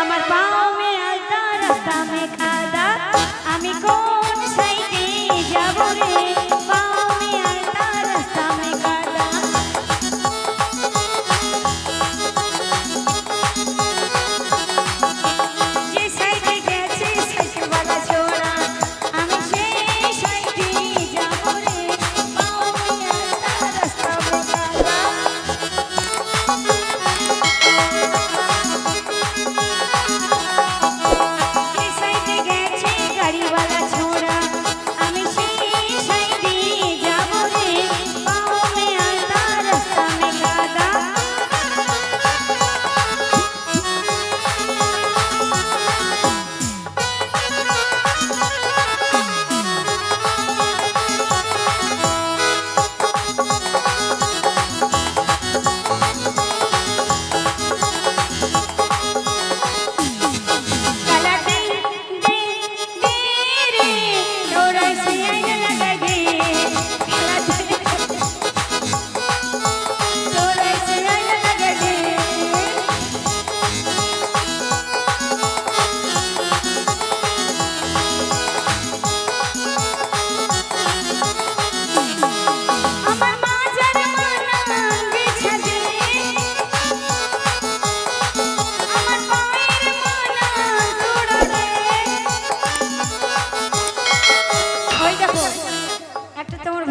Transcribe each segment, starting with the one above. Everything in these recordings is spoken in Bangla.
আমার পাও মে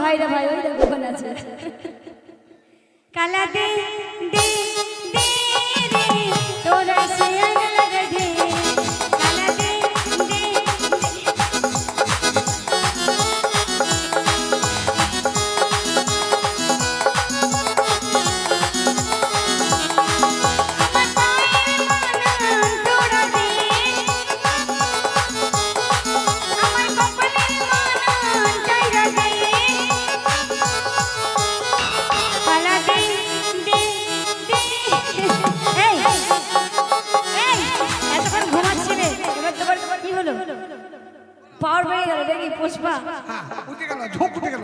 ভাইরা ভাই ওই দেখো আছে। কালা দে দে হলো? পাওয়ার পেয়ে গেল, দেখি পুষ্পা। উঠে গেল ঝোঁক উঠে গেল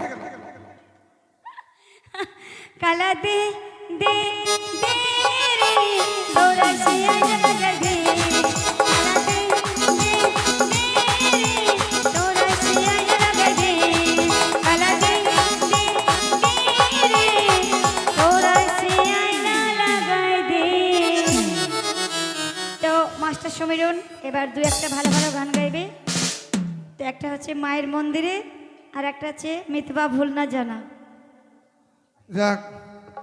কালা দে দে দে রে মাস্টার সমীরণ, এবার দু একটা ভালো ভালো গান গাইবে। তো একটা হচ্ছে মায়ের মন্দিরে, আর একটা হচ্ছে মিতবা ভুল না জানা। যাক।